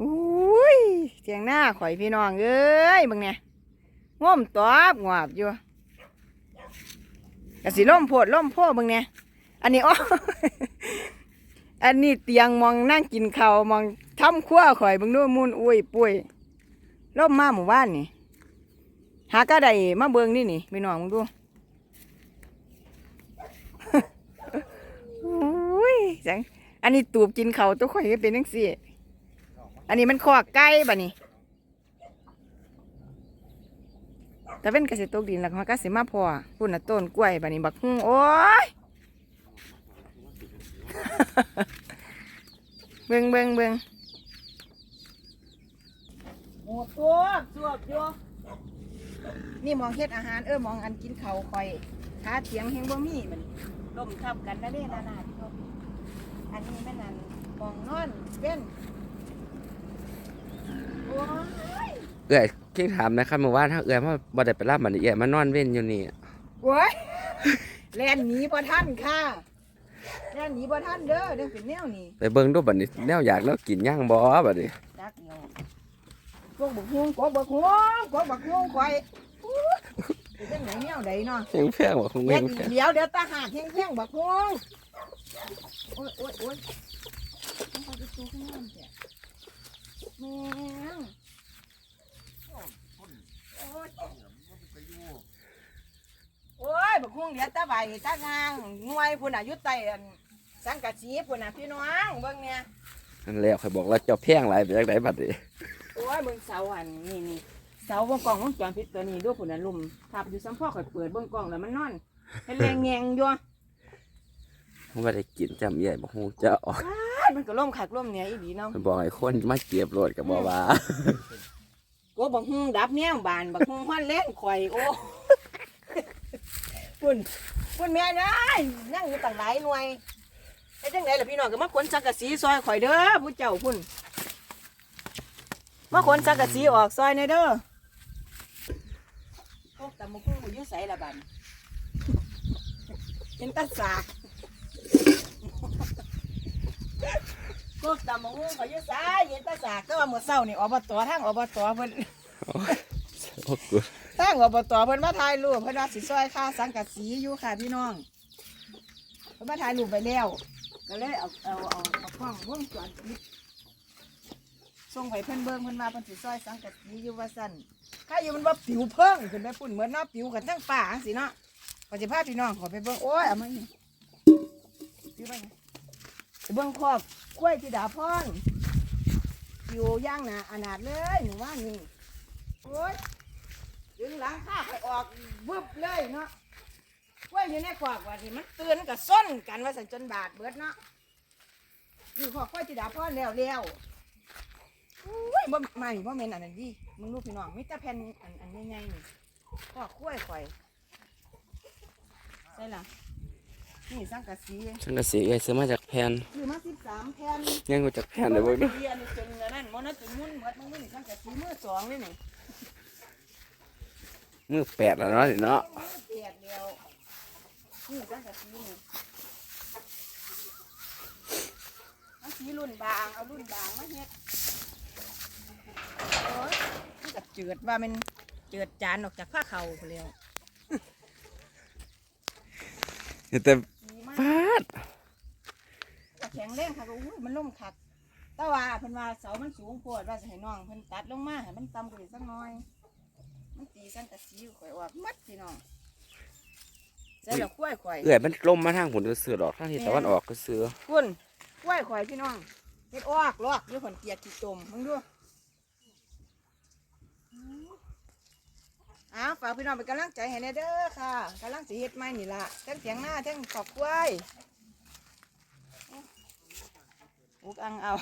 อุ้ยเสียงหน้าข่อยพี่น้องเอ้ยบิ่งเนี่ยง่มตอบงวบอยู่กะสิล่มโพดล่มพดเบิ่งเนี่ยอันนี้อ้ออันนี้เตียงมองนั่งกินข้าวมองทำครัวข่อยบิ่งดูมุนอุ้ยปุ้ยล่มมาหมู่บ้านนี่หากระไดมาเบิงนี่นี่พี่น้องมึงดูอุ้ยจังอันนี้ตูบกินเขาวตัวข่อยก็เป็นจังซี่ อันนี้มันคอกไก่บะนี่แต่เป็นเกษตรตกดินแล้วมันก็สิมาพอพุ่นน่ะต้นกล้วยบะนี่บักฮุ่งโอ้ยเบิ่งเบิ่งเบิ่งโอ้ตัวสวบอยู่นี่มองเฮ็ดอาหารเออมองอันกินเขาวข่อยขาเถียงแหงบ่มีมันล่มทับกันได้เด้นานาที่เขาอันนี้แม่นันมองนอนเป็นโอ้ย เอื้อยเก่งถามนะครับเมื่อวานถ้าเอื้อยมาบ่ได้ไปรับมันนี่เอื้อยมานอนเว้นอยู่นี่โว้ยแล่นหนีบ่ทันค่ะแล่นหนีบ่ทันเด้อเด้อเป็นแนวนี้ไปเบิ่งดูบัดนี้แนวอยากแล้วกินย่างบ่บัดนี้ดักเดียวพวกบักฮวงกบบักฮวงกบบักฮวงข่อยอู้เป็นจังไหนแนวใดเนาะแพงแพงบ่คงเดี๋แม่ยงแพงเดี๋ยวเดี๋ยวตาหากแห้งๆบักฮวงโอ้ยโอ้ยโอ้ยต้องเอาไปตู้ข้างล่างเสียแม่งโอ้ยโอ้ยบักฮว งเดี๋ยวตาใบตางางงวยพุ่นน่ะอยุดไตอันสังกะสีพุ่นน่ะพี่น้องเบิ่งเนี่ยนั่นแล้วข่อยบอกแล้วเจ้าแพงหลายไปจังไดบัดนี้โอ้ยเบิ่งเสาอันนี่นี่เสาเบิ่งกล้องวงจรปิดตัวนี้ด้วยพุ่นน่ะลุ่มทับอยู่ซ้ำพ่อข่อยเปิดเบิ่งกล้องแล้วมันนอนเป็นแรงแงงอยู่ผมบ่ได้กินจำเอื้อยบ่ฮู้จะออกอ้ายมันก็ล่มขักล่มเนี่ยอีดีเนาะมันบอกให้คนมาเก็บรถก็บ่ว่าโอ้บักฮุงดับแนวบานบักฮุงฮ้อนเล่นข่อยโอ้ พุ่นพุ่นแม่ได้นั่งอยู่ต่างหลายหน่วยไอ้จังไหนล่ะพี่น้องก็มาขนสังกะสีซอยข่อยเด้อผู้เจ้าพุ่นมาขนสังกะสีออกซอยในอยเด้อพวกตำมะพุ่งอยู่ใส่ละบันเป็นตาสากพวกตำมะพุ่งเขาอยู่ใส่เห็นตาสากก็ว่าเมื่อเช้านี่อบตทางอบตเพิ่น โอ้กูทางอบตเพิ่นมาถ่ายรูปเพิ่นว่าสิซอยค่าสังกะสีอยู่ค่ะพี่น้องเพิ่นมาถ่ายรูปไปแล้วก็เลยเอาเอาเอาเอากล้องวงจรปิดส่งไปเพิ่นเบิ่งเพิ่นมาเพิ่นสิซอยสังกะสีอยู่ว่าซั่นถ้าอยู่มันว่าผิวเพิ่งขึ้นไปปุ่นเหมือนเนาะผิวกันทั้งป่าจังซี่เนาะก็สิพาพี่น้องขอไปเบิ่งโอ้ยเอามานี่ผิวไปไปเบิ่งคอบกล้วยที่ดาพรอยู่ย่างหนาอนาดเลยหนูว่านี่โอ้ย ดึงหลังข้าไปออกวึบเลยเนาะกล้วยอยู่ในขวากว่าที่มันเตือนกับส้นกันว่าสันจนบาดเบิดเนาะอยู่ขอกล้วยที่ดาพ่อแล้วแล้วอุ้ยบ่ไม่บ่เมนอันนั้นดิมึงรู้พี่น้องมีแต่แผ่นอันอันใหญ่ๆนี่ขอกล้วยข่อยใช่ล่ะนี่สังกะสีฉันก็สิเอื้อยซื้อมาจากแพนคือมาสิบสามแผ่นยังมาจากแพนได้เบิ่งดูเรียนจนอันนั่นมันนั่นจนมุ่นหมดมันมุ่นสังกะสีมือสองนี่นี่ มือแปดแล้วเนาะนี่เนาะเปียกเดียวนี่จังกะสีนี่เอาสีรุ่นบาง เอารุ่นบางมาเฮ็ดโอ้ยมันก็เจือดว่ามันเจือดจานออกจากผ้าเขาไปแล้วแต่ดีมาก ฟาดก็แข็งแรงค่ะก็อุ้ยมันล่มคักแต่ว่าเพิ่นว่าเสามันสูงโพดว่าจะให้น้องเพิ่นตัดลงมาให้มันต่ำกว่านี้สักหน่อย มันตีสังกะสีข่อยออกมัดพี่น้องใส่ดอกกล้วยข่อยเอื้อยมันลมมาทางผลก็ซื้อดอกทางทิศตะวันออกก็ซื้อคุณกล้วยข่อยพี่น้องเฮ็ดออกลอกด้วยผลเกียดขี้ตมมึงดูอ้าวฝากพี่น้องเป็นกำลังใจให้แน่เด้อค่ะกำลังสิเฮ็ดใหม่นี่ล่ะทั้งเสียงหน้าทั้งขอบกล้วยอุกอังเอา